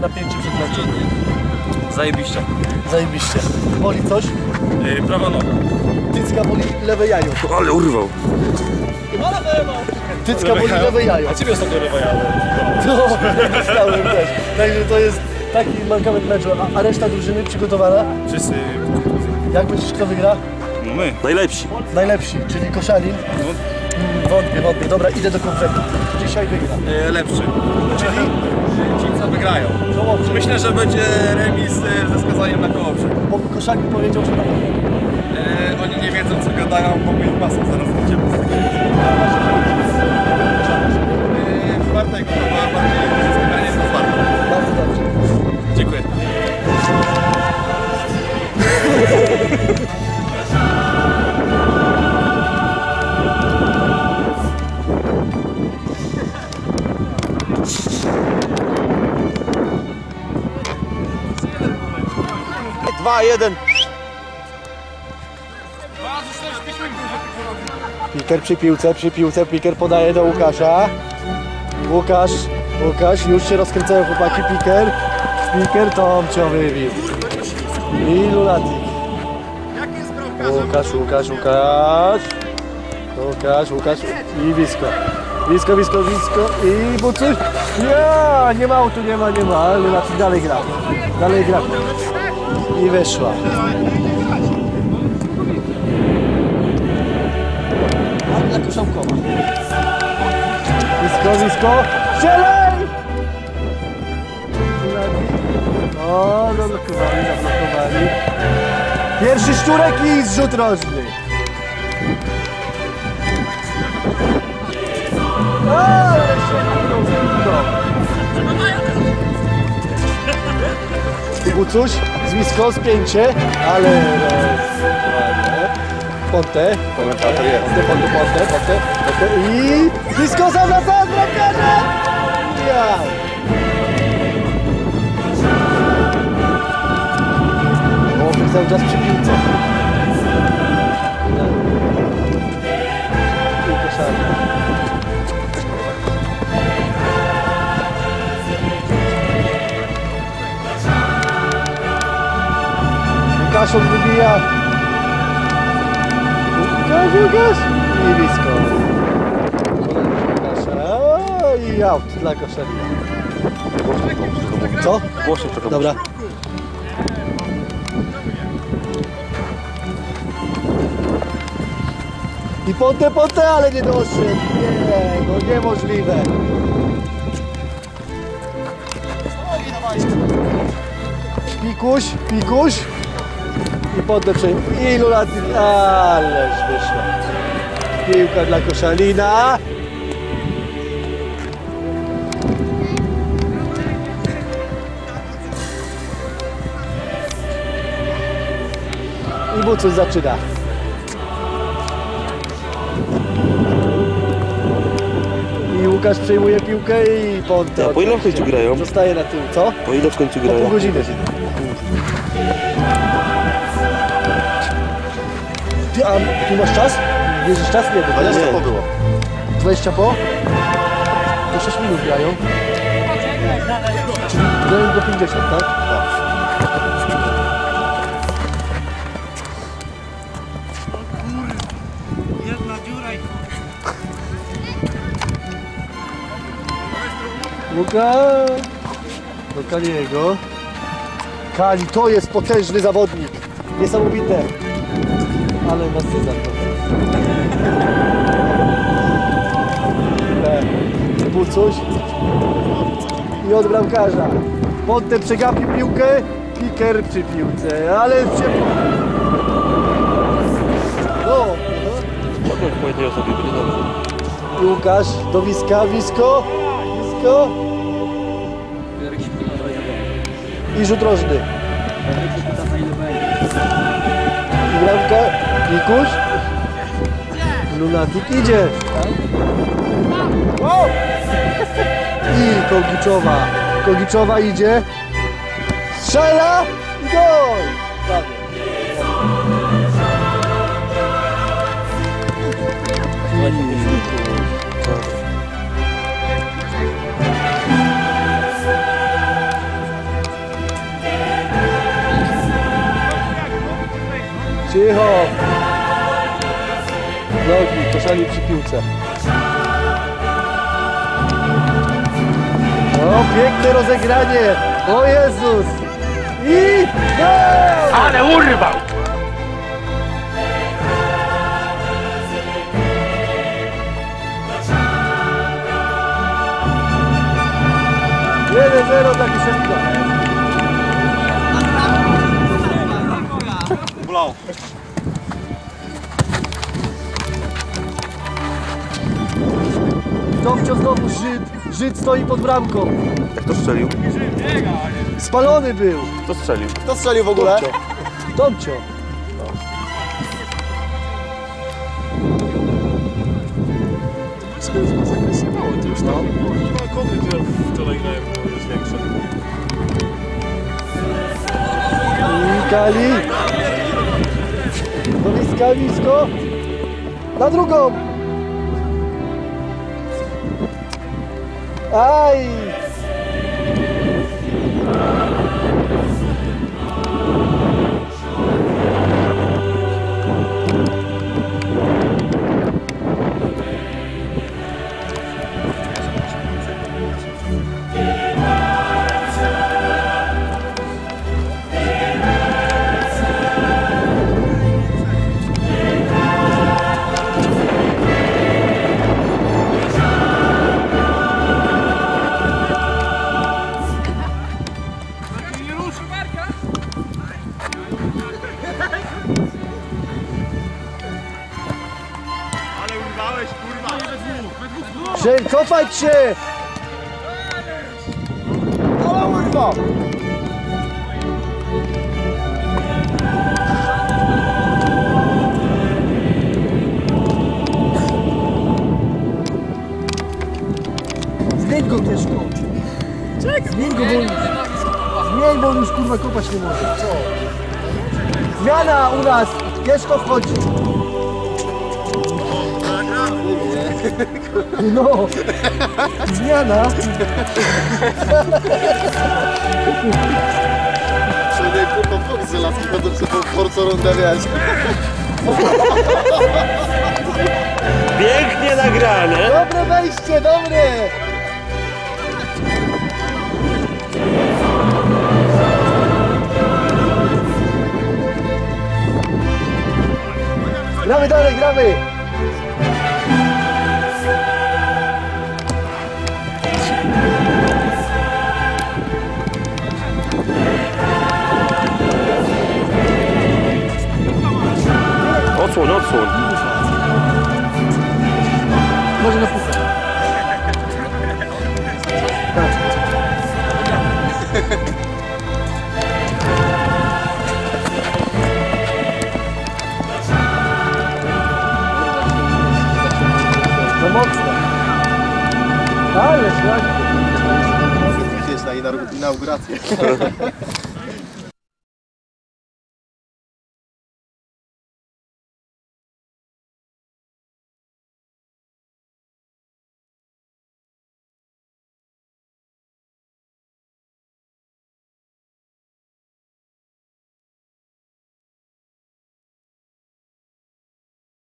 Napięcie przed meczem? Zajebiście. Zajebiście. Boli coś? Yy, prawa noga. Tycka boli lewe jajo. Ale urwał. Tycka boli lewe jajo. A ciebie ostatnio rywajało. No, dostałem też. Także to jest taki mankament meczu. A, a reszta drużyny przygotowana? Wszyscy. Jak myślisz, kto wygra? No my. Najlepsi. Najlepsi, czyli Koszalin. No, Wątpię, wątpię. Dobra, idę do konfliktu. Dzisiaj wygra. yy, lepszy. Czyli ci co wygrają. Kołobrzeg. Myślę, że będzie remis yy, ze skazaniem na Kołobrzeg. Bo Koszalin powiedział, że na pewno. Yy, oni nie wiedzą co gadają, bo ich masą zaraz Dwa, jeden. Piker przy piłce, przy piłce, Piker podaje do Łukasza. Łukasz, Łukasz, już się rozkręcają chłopaki, Piker. Piker Tomcio wybił. I Lunatik. Łukasz, Łukasz, Łukasz. Łukasz, Łukasz i Wisko. Wisko, Wisko, Wisko i Bucuś. Ja, nie ma autu, nie ma, nie ma, ale Lunatik dalej gra. Dalej gra. I wyszła. A dla koszałkowa. Wisko, Wisko. Strzelaj! O, zablokowali, zablokowali. Pierwszy szczurek i zrzut rożny. O, ale się Bucuś, z Wisko, spięcie, ale. Ponte. Ponte, ponte, ponte, ponte, ponte. I Wisko zawraca z bramkarza! Ja. O, cały czas przy piłce. Łukaszów wybija. Łukasz, Łukasz. I blisko. I out dla koszarika. Co? Głośno trochę. Dobra. I ponte, ponte, ale nie doszedł. Nie, no niemożliwe. Pikuś, pikuś. I ponte przejmie. I lat, ależ wyszła. Piłka dla Koszalina. I Bucuś zaczyna. I Łukasz przejmuje piłkę i Ponte. A po ile w końcu grają? Zostaje na tył, co? Po ile w końcu Po pół grają? godziny. Ty, a tu masz czas? Bierzesz czas? Nie, 20 nie. po było. 20 po? To 6 minut grają. Grają do 50, tak? Tak. Łukasz! Do Kaliego. Kali, to jest potężny zawodnik. Niesamowite. Ale nasyza to. Bucuś. I od bramkarza. Potem przegapi piłkę. Piker przy piłce. Ale się... No. Jednej osobie będzie dobrze. Łukasz do Wiska. Wisko. Wisko. I rzut rożny. I bramka. Pikuś. Lunatik idzie. O! I Kogiczowa. Kogiczowa idzie. Strzela i gol. Prawie. Cicho! Nogi, koszali przy piłce. O, piękne rozegranie! O Jezus! I gol! Ale urwał! Jeden zero dla Kiszewska. Blau. Tomcio znowu Żyd. Żyd stoi pod bramką. Jak to strzelił? Spalony był. Kto strzelił? Kto strzelił w ogóle? Tomcio. Tomcio. I Kali. Do bliska, blisko. Na drugą. Aj. Urwałeś, kurwa. Że cofać się! Ale urwa! Zmień go Kieszko! Zmień go, bo... Zmień, bo on już kurwa kopać nie może. Co? Zmiana u nas! Kieszko wchodzi! No! Zmiana! Człowieku, to foksy laski chodzą przy tą forco rundę, wiesz. Pięknie nagrane! Dobre wejście, dobre! Gramy dalej, gramy! Odsłoń, odsłoń. Może na puchę. To mocno. Ale ładnie. Gdzieś na inaugu- inaugurację.